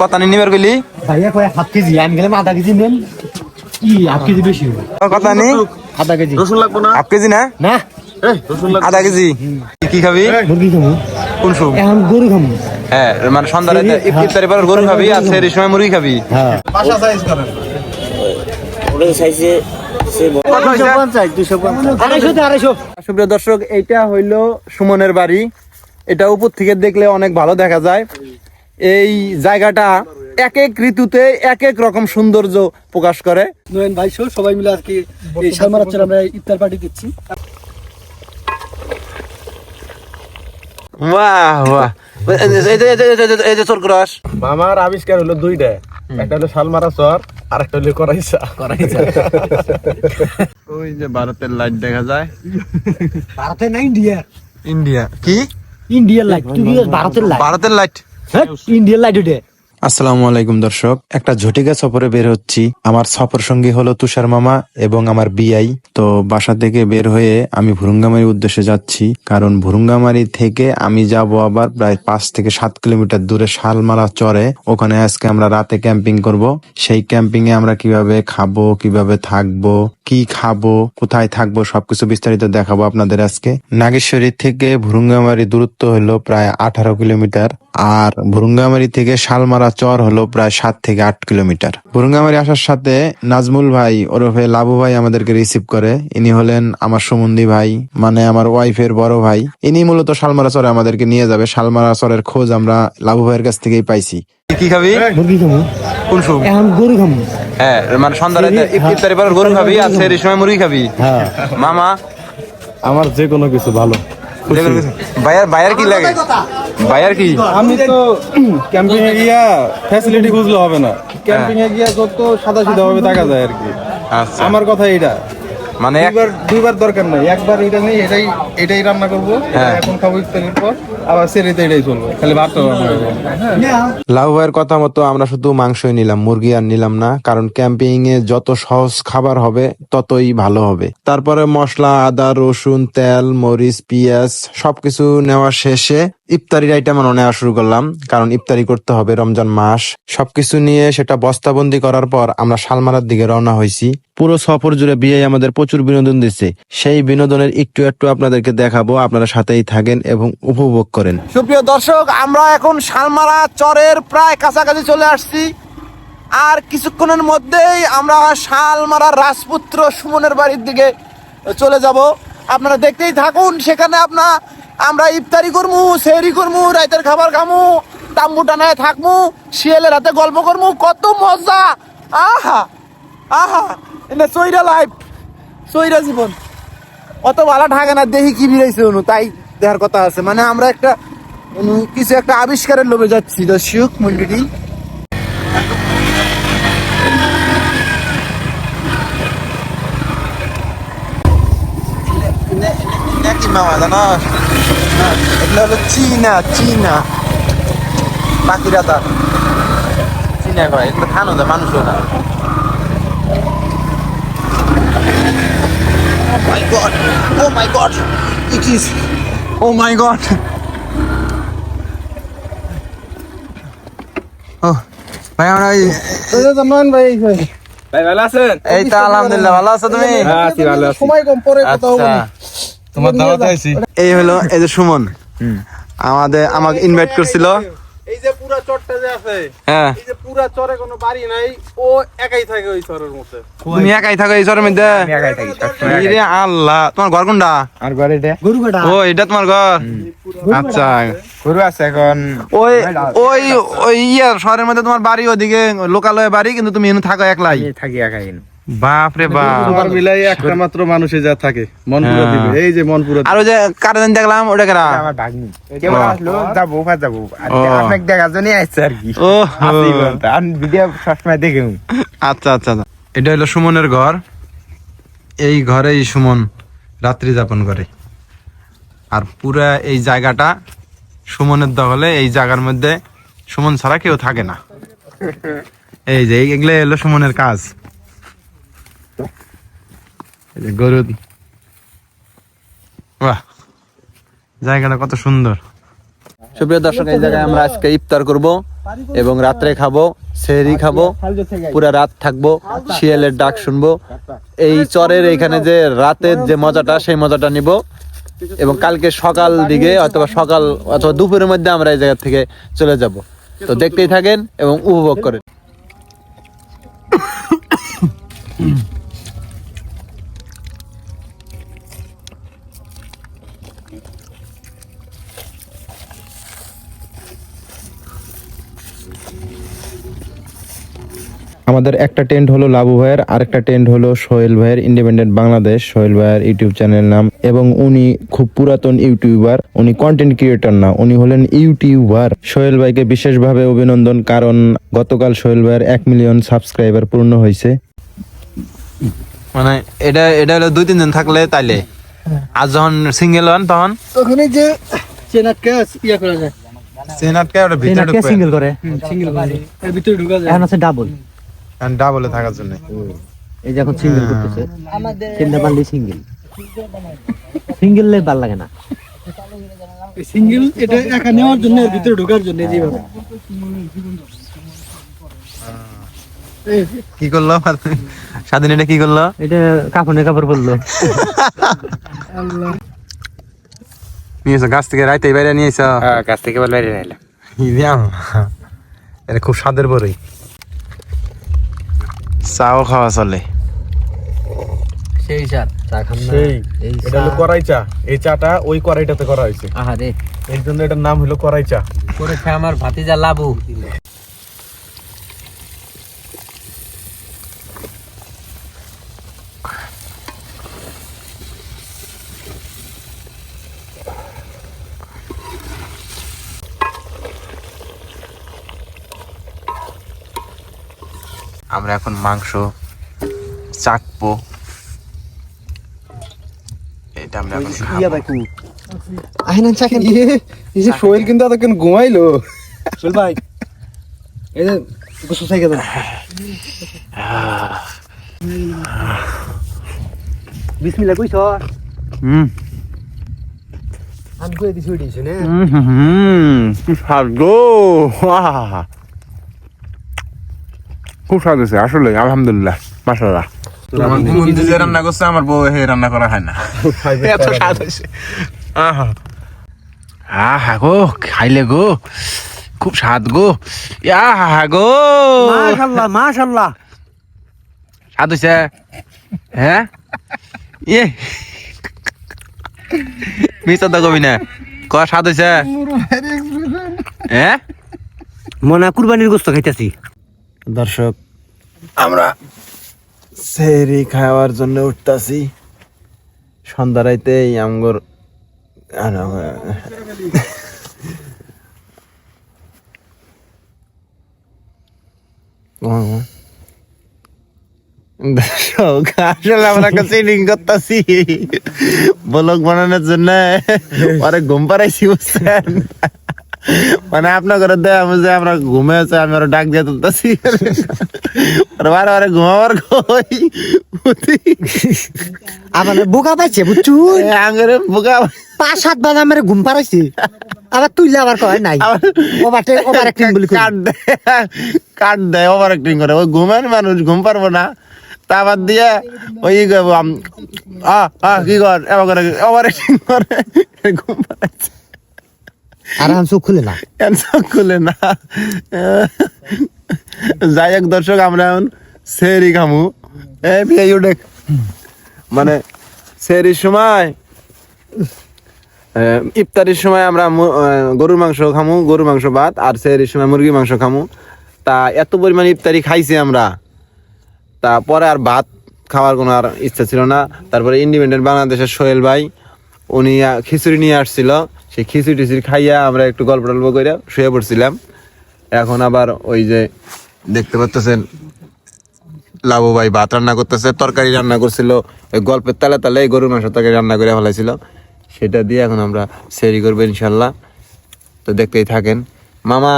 কত নিবার গলি ভাইয়া কয় হাফ কেজি আমি গেলাম আধা কেজি নেন। কি হাফ কেজি বেশি কত নি? আধা কেজি। রসুন লাগবো না? হাফ কেজি না? না। এই, রসুন লাগবে। আধা কেজি। কি খাবি? মুরগি খাব। কোন এখন গরু খাব। হ্যাঁ মানে সন্ধ্যার ইফতারি পর গরু খাবি আর সেই সময় মুরগি খাবি। হ্যাঁ। বাসা সাইজ করেন সুপ্রিয় দর্শক এইটা হইল সুমনের বাড়ি। এটা উপর থেকে দেখলে অনেক ভালো দেখা যায়। এই জায়গাটা এক এক ঋতুতে এক এক রকম সৌন্দর্য প্রকাশ করে। নয়ন ভাই সহ সবাই মিলে আজকে এই সালমার হচ্ছে আমরা ইফতার পার্টি দিচ্ছি। বাহ বাহ। এই যে- চোর ক্রস। মামার আবিষ্কার হলো দুইটা। একটা হলো শালমারা চর আর একটা হলো করাইছা ওই যে ভারতের লাইট দেখা যায়। ভারতের না ইন্ডিয়া ইন্ডিয়া। কি? ইন্ডিয়ার লাইট তুই ভারতের লাইট ভারতের লাইট ইন্ডিয়ার লাইট ওটা আসসালামু আলাইকুম, দর্শক। একটা ঝটিকা সফরে বের হচ্ছি। আমার সফর সঙ্গী হলো তুষার মামা এবং আমার বিআই। তো বাসা থেকে বের হয়ে আমি ভুরুঙ্গামারির উদ্দেশ্যে যাচ্ছি। কারণ ভুরুঙ্গামারি থেকে আমি যাব আবার প্রায় পাঁচ থেকে সাত কিলোমিটার দূরে শালমারা চরে। ওখানে আজকে আমরা রাতে ক্যাম্পিং করব। সেই ক্যাম্পিং এ আমরা কীভাবে খাব, কীভাবে থাকব, কি খাব, কোথায় থাকব, সবকিছু বিস্তারিত দেখাবো আপনাদের আজকে। নাগেশ্বরী থেকে ভুরুঙ্গামারি দূরত্ব হলো প্রায় আঠারো কিলোমিটার। আর ভুরুঙ্গামারি থেকে শালমারা চর হলো প্রায় সাত থেকে আট কিলোমিটার। ভুরুঙ্গামারি আসার সাথে নাজমুল ভাই ওরফে লাবু ভাই আমাদেরকে রিসিভ করে। ইনি হলেন আমার সুমন্দি ভাই মানে আমার ওয়াইফের বড় ভাই। ইনি মূলত শালমারা চরে আমাদেরকে নিয়ে যাবে। শালমারা চরের খোঁজ আমরা লাবু ভাইয়ের কাছ থেকেই পাইছি। কি খাবি? মুরগি খাব। কোন সুপ এখন গরু খাব। হ্যাঁ মানে সন্ধ্যার ইফতারি পর গরু খাবি আর সেই সময় মুরগি খাবি? হ্যাঁ। মামা? আমার যে কোনো কিছু ভালো। বায়ার বায়ার কি লাগে? বায়ার কি? আমি তো ক্যাম্পিং এ গিয়া ফ্যাসিলিটি বুঝলে হবে না। ক্যাম্পিং এ গিয়া যত সাদা সিধা ভাবে থাকা যায় আর কি। আচ্ছা। আমার কথা এটা মানে এক- দুইবার দরকার নাই। একবার এটা নেই এটাই এটাই রান্না করব। হ্যাঁ। এখন খাব ইফতারির পর। আবার সেরিতে এটাই চলবে। খালি করব। লাউ ভাইয়ের কথা মতো আমরা শুধু মাংসই নিলাম মুরগি আর নিলাম না কারণ ক্যাম্পিং এ যত সহজ খাবার হবে ততই ভালো হবে। তারপরে মশলা আদা রসুন তেল মরিচ পেঁয়াজ সবকিছু নেওয়া শেষে ইফতারির আইটেম আমরা নেওয়া শুরু করলাম, কারণ ইফতারি করতে হবে রমজান মাস। সবকিছু নিয়ে সেটা বস্তাবন্দি করার পর আমরা শালমারার দিকে রওনা হয়েছি। পুরো সফর জুড়ে বিয়ে আমাদের প্রচুর বিনোদন দিচ্ছে। সেই বিনোদনের একটু একটু আপনাদেরকে দেখাবো, আপনারা সাথেই থাকেন এবং উপভোগ করেন। সুপ্রিয় দর্শক, আমরা এখন শালমারা চরের প্রায় কাছাকাছি চলে আসছি। আর কিছুক্ষণের মধ্যেই আমরা শালমারার রাজপুত্র সুমনের বাড়ির দিকে চলে যাব। আপনারা দেখতেই থাকুন, সেখানে আপনার আমরা ইফতারি করমু, সেহরি করমু, রাইতের খাবার খামু তাম্বু টানায় থাকমু, শিয়ালের হাতে গল্প করমু, কত মজা! আহা! আহা! এটা চৈরা লাইফ চৈরা জীবন। অত ভালো ঢাকে না, দেখি কি বিরাইছে অনু, তাই দেখার কথা আছে। মানে আমরা একটা কিছু একটা আবিষ্কারের লোভে যাচ্ছি, দর্শক নাকি মামা, জানাস? এগুলো হলো চীনা চীনা পাখিরা তার চীনা কয় এগুলো খানো যায় মানুষ না Oh my god! Oh my god! It is! Oh my god! Oh, ভাই আমরা এই- ভাই ভালো আছেন এই তো আলহামদুলিল্লাহ ভালো আছো তুমি হ্যাঁ আছি ভালো আছি সময় কম পরে কথা তোমার দাওয়াতে আইছি। এই হলো এই যে সুমন। আমাদের আমাকে ইনভাইট করছিল। এই যে পুরা চরটা যে আছে হ্যাঁ। এই যে পুরা চরে কোনো বাড়ি নাই ও একাই থাকে ওই চরের মধ্যে। তুমি একাই থাকো এই চরের মধ্যে? একাই ইরে আল্লাহ তোমার ঘর কোনটা? আর ঘরে গরু কাটা? ও এটা তোমার ঘর? আচ্ছা গরু আছে এখন। ওই ওই ওই ইয়ার শহরের মধ্যে তোমার বাড়ি ওদিকে লোকালয়ে বাড়ি কিন্তু তুমি এনে থাকো একলাই। থাকি একাই। বাপ রে বাপ। তোমার মিলাই একটা মাত্র মানুষে যা থাকে মন পুরো দিবে। এই যে মন পুরো আর ওই যে কারেন্ট দেখলাম ওটা কেরা? আমার ভাগ্নি। কেউ আসলো যাব ওখানে যাব আপনাকে দেখার জন্য আসছে আর কি। ও আমি ভিডিও সবসময় দেখে আচ্ছা আচ্ছা আচ্ছা। এটা হলো সুমনের ঘর। এই ঘরেই সুমন রাত্রি যাপন করে। আর পুরা এই জায়গাটা সুমনের দখলে এই জায়গার মধ্যে সুমন ছাড়া কেউ থাকে না। এই যে এগুলো হলো সুমনের কাজ। বাহ, জায়গাটা কত সুন্দর। সুপ্রিয় দর্শক, এই জায়গায় আমরা আজকে ইফতার করব এবং রাত্রে খাব, সেহরি খাব, পুরা রাত থাকব, শিয়ালের ডাক শুনব। এই চরের এখানে যে রাতের যে মজাটা, সেই মজাটা নিব। এবং কালকে সকাল দিকে অথবা সকাল অথবা দুপুরের মধ্যে আমরা এই জায়গা থেকে চলে যাব। তো দেখতেই থাকেন এবং উপভোগ করেন। আমাদের একটা টেন্ট হলো লাবু ভাইয়ের আরেকটা টেন্ট হলো সোহেল ভাইয়ের ইন্ডিপেন্ডেন্ট বাংলাদেশ। সোহেল ভাইয়ের ইউটিউব চ্যানেল নাম। এবং উনি খুব পুরাতন ইউটিউবার। উনি কন্টেন্ট ক্রিয়েটর না উনি হলেন ইউটিউবার। সোহেল ভাইকে বিশেষভাবে অভিনন্দন কারণ গতকাল সোহেল ভাইয়ের এক মিলিয়ন সাবস্ক্রাইবার পূর্ণ হয়েছে। মানে এটা এটা হলো দুই তিন দিন থাকলে তাইলে। আর যখন সিঙ্গেল হন তখন? তখন যে চেনাটকে ইয়া করা যায়। সেনাটকে ওটা চেনাটকে সিঙ্গেল করে। সিঙ্গেল করে। ভিতরে ঢুকা যায়। এখন আছে ডাবল ডাবলে থাকার জন্য। এই যে এখন সিঙ্গেল করতেছে। তিনটা বানলে সিঙ্গেল সিঙ্গেল লে ভালো লাগে না। সিঙ্গেল এটা একা নেওয়ার জন্য এর ভিতরে ঢোকার জন্য যেভাবে। কি করল? স্বাধীন এটা কি করল? এটা কাপড়ে কাপড় বলল নিয়েছো গাছ থেকে রাইতে বাইরে নিয়েছো? গাছ থেকে বাইরে নিলাম। খুব স্বাদের বড়ই চাও খাওয়া চলে। সেই চা চা খান না। সেই এটা হলো কড়াই চা। এই চাটা ওই কড়াইটাতে করা হয়েছে। আহারে এর জন্য এটার নাম হলো কড়াই চা। করেছে আমার ভাতিজা লাবু। আমরা এখন মাংস চাকবো এটা আমরা এখন খাব। আহিনা চাকেন এই যে সোহেল কিন্তু এতক্ষণ ঘুমাইলো। ভাই এই যে গোসল সাইকেল বিসমিল্লাহ কইছ? হুম। আমি কই দিছি কি। খুব স্বাদ হয়েছে আসলে আলহামদুলিল্লাহ মাসাল্লাহ যে রান্না করছে আমার বউ হে রান্না করা হয় না। এত স্বাদ হয়েছে। আহা। আহা গো খাইলে গো খুব স্বাদ গো। আহা গো। মাশাআল্লাহ মাশাআল্লাহ। স্বাদ হয়েছে? হ্যাঁ? ইয়ে। মিস্টার দা কবি না। ক স্বাদ হয়েছে? হ্যাঁ? মনে কুরবানির গোস্ত খাইতেছি। দর্শক আমরা সেহরি খাওয়ার জন্য উঠতাছি। সন্ধ্যা রাইতেই আমগর আর আমা- দর্শক আসলে আমরা একটা ট্রেনিং করতেছি। ব্লগ বানানোর জন্য। অনেক ঘুম পাড়াইছি বুঝছেন? মানে আপনার ঘরে দেয় আমি যে আমরা ঘুমে আছে আমি ওরা ডাক দিয়ে তুলতেছি। বারে বারে ঘুমাবার কই? আবার বোকা পাইছে বুঝছু? আঙ্গরে বোকা পাঁচ সাত বাজে আমার ঘুম পাড়াইছে। আবার তুইলে আবার কয় নাই। ওভারটে ওভার অ্যাক্টিং বলি। কাট দেয় কাট দেয় ওভার অ্যাক্টিং করে। ওই ঘুমের মানুষ ঘুম পারব না। তা বাদ দিয়ে ওই আ আ কি কর? এবার করে ওভার অ্যাক্টিং করে। ঘুম পাড়াচ্ছে আর খুলে না? খুলে না। যাই হোক দর্শক, আমরা এখন সেরি খামু। এ, বিয়ে দেখ। মানে সেরির সময় ইফতারির সময় আমরা গরুর মাংস খামু, গরুর মাংস ভাত, আর সেরির সময় মুরগি মাংস খামু। তা এত পরিমাণ ইফতারি খাইছি আমরা। তা পরে আর ভাত খাওয়ার কোনো আর ইচ্ছা ছিল না। তারপরে ইন্ডিপেন্ডেন্ট বাংলাদেশের সোহেল ভাই, উনি খিচুড়ি নিয়ে আসছিল। সেই খিচুড়ি টিচুড়ি খাইয়া আমরা একটু গল্প টল্প করে শুয়ে পড়ছিলাম। এখন আবার ওই যে দেখতে পাচ্ছেন লাবু ভাই ভাত রান্না করতেছে তরকারি রান্না করছিল ওই গল্পের তালে তালে এই গরুর মাংস তরকারি রান্না করে ফেলাইছিল। সেটা দিয়ে এখন আমরা সেরি করব ইনশাল্লাহ তো দেখতেই থাকেন। মামা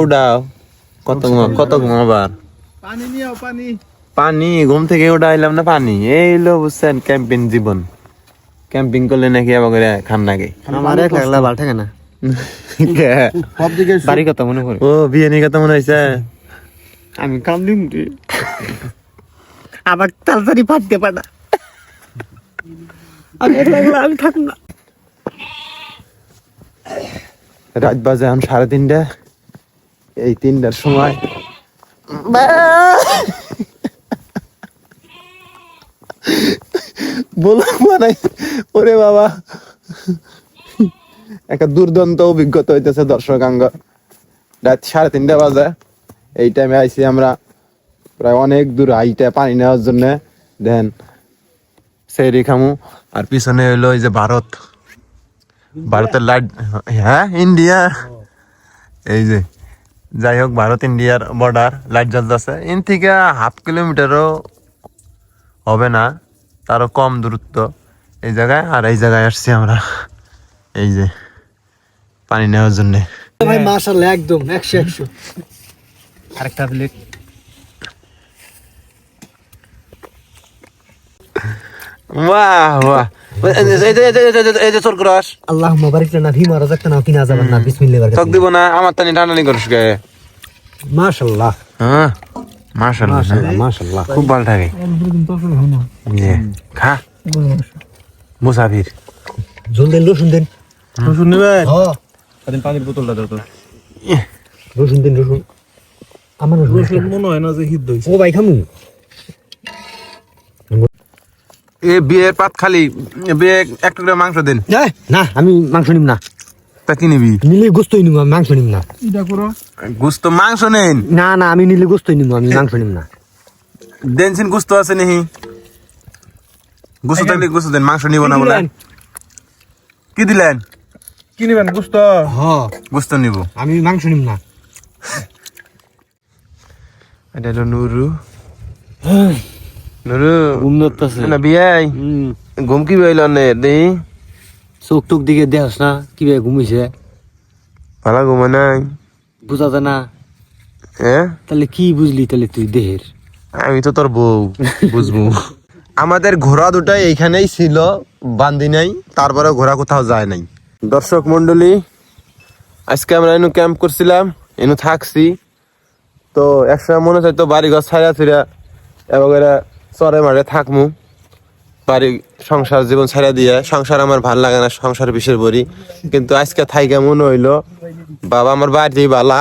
উডাও কত ঘুমা কত ঘুমাবার পানি পানি। পানি ঘুম থেকে ওটা আইলাম না পানি। এই লো বুঝছেন ক্যাম্পিং জীবন। ক্যাম্পিং করলে নাকি আবার করে খান নাকি? আমার এক লাগলা ভালো থাকে না। সব দিকে বাড়ির কথা মনে করে ও বিয়ে নিয়ে কথা মনে হয়েছে আমি কাম দিন আবার তাড়াতাড়ি ফাটতে পারা আমি লাগলে আমি থাকুন না। রাত বাজে এখন সাড়ে তিনটা। এই তিনটার সময়। বলো মানে ওরে বাবা। একটা দুর্দান্ত অভিজ্ঞতা হইতেছে দর্শক আঙ্গ রাত সাড়ে তিনটা বাজে। এই টাইমে আইছি আমরা প্রায় অনেক দূর হাইটা পানি নেওয়ার জন্য। দেন সেই খামু। আর পিছনে হইল এই যে ভারত। ভারতের লাইট হ্যাঁ ইন্ডিয়া এই যে, যাই হোক, ভারত ইন্ডিয়ার বর্ডার লাইট জ্বলতেছে। ইন থেকে হাফ কিলোমিটারও হবে না, তারও কম দূরত্ব। এই জায়গায়? আর এই জায়গায় আসছি আমরা। এই যে পানি নেওয়ার জন্য। ভাই মাশাআল্লাহ একদম আরেকটা প্লেট বাহ বাহ। আল্লাহ মাবারিক না ভি মারা যাক না কিনা যাবেন না বিসমিল্লাহ চক দিব না আমার টানি টানানি করিস গে। মাশাআল্লাহ। হ্যাঁ মাশাআল্লাহ। মাশাআল্লাহ মাশাআল্লাহ। খুব ভালো থাকে। ইয়ে, খা। মুসাফির। জল দেন রসুন দেন। রসুন নেবেন? হ্যাঁ সেদিন পানির বোতলটা দাও তো। রসুন দেন রসুন। আমার রসুন মনে হয় না যে হিট দইছে ও ভাই খামু। এ বিয়ের পাত খালি বিয়ে এক টুকরা মাংস দেন। না আমি মাংস নিম না। তা কি নিবি? নিলে গোস্তই নিম আমি মাংস নিম না। গুস্ত মাংস নেন। না না আমি নিলে গোস্তই নিম আমি মাংস নিম না। দেনছিন গুস্ত আছে নেহি? গুস্ত থাকলে গুস্ত দেন মাংস নিব না বলে। কি দিলেন? কি নেবেন গুস্ত? হ্যাঁ গুস্ত নিব। আমি মাংস নিম না। এটা হলো নুরু। নুরু। উন্নত আছে না বিয়াই ঘুম কি বাইল নে দেই চোখ টোক দিকে দেখাস না কীভাবে ঘুমিয়েছে ভালো ঘুমা নাই। বুঝা যায় না। হ্যাঁ তাহলে কি বুঝলি তাহলে তুই দেহের? আমি তো তোর বউ বুঝব আমাদের ঘোড়া দুটাই এইখানেই ছিল, বান্দি নাই তারপরে ঘোড়া কোথাও যায় নাই। দর্শক মন্ডলী আজকে আমরা এনু ক্যাম্প করছিলাম, এনু থাকছি। তো একসময় মনে চাইতো বাড়ি ঘর ছাড়া ছিড়া, এবং এরা চরে মারে থাকমু। বাড়ি সংসার জীবন ছাড়া দিয়ে, সংসার আমার ভালো লাগে না, সংসার বিষের বড়ি। কিন্তু আজকে থাইকে মনে হইল, বাবা আমার বাড়িতেই বালা,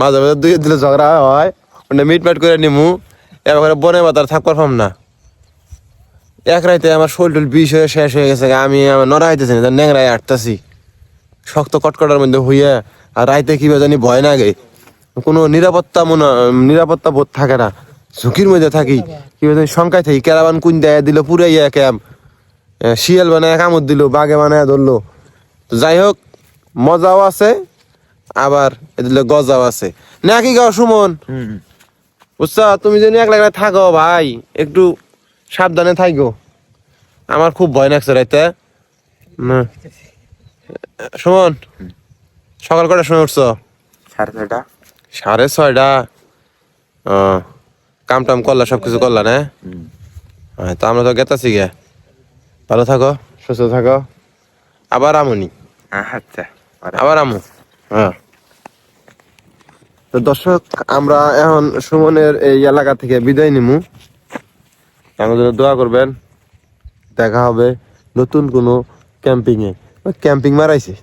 মাঝে মাঝে দুই দিলে ঝগড়া হয় ওটা মিট মাট করে নিমু এবার বনে বাতার থাক পারফাম না। এক রাইতে আমার শরীর টুল বিষ হয়ে শেষ হয়ে গেছে আমি আমার নড়া হইতেছি না ন্যাংরায় আটতাছি। শক্ত কটকটার মধ্যে হইয়া আর রাইতে কি জানি ভয় না গে কোনো নিরাপত্তা মনে নিরাপত্তা বোধ থাকে না ঝুঁকির মধ্যে থাকি। কি জানি শঙ্কায় থাকি ক্যারাবান কুন দেয় দিল পুরাইয়া ক্যাম্প শিয়াল বানায় কামড় দিল বাঘে বানায় ধরলো। তো যাই হোক মজাও আছে আবার এদিকে গজাও আছে। নাকি গাও সুমন? বুঝছ তুমি যদি একলা একলা থাকো ভাই একটু সাবধানে থাকো আমার খুব ভয় লাগছে রাইতে। সুমন সকাল কটার সময় উঠছো? সাড়ে ছয়টা। সাড়ে ছয়টা? ও কাম টাম করলা সব কিছু করলা না? হ্যাঁ, তো আমরা তো গেতাছি গে। ভালো থাকো সুস্থ থাকো। আবার আমনি। আচ্ছা। আবার আমু। হ্যাঁ তো দর্শক আমরা এখন সুমনের এই এলাকা থেকে বিদায় নিমু। আমাদের জন্য দোয়া করবেন। দেখা হবে নতুন কোনো ক্যাম্পিংয়ে। ক্যাম্পিং মারাইছে।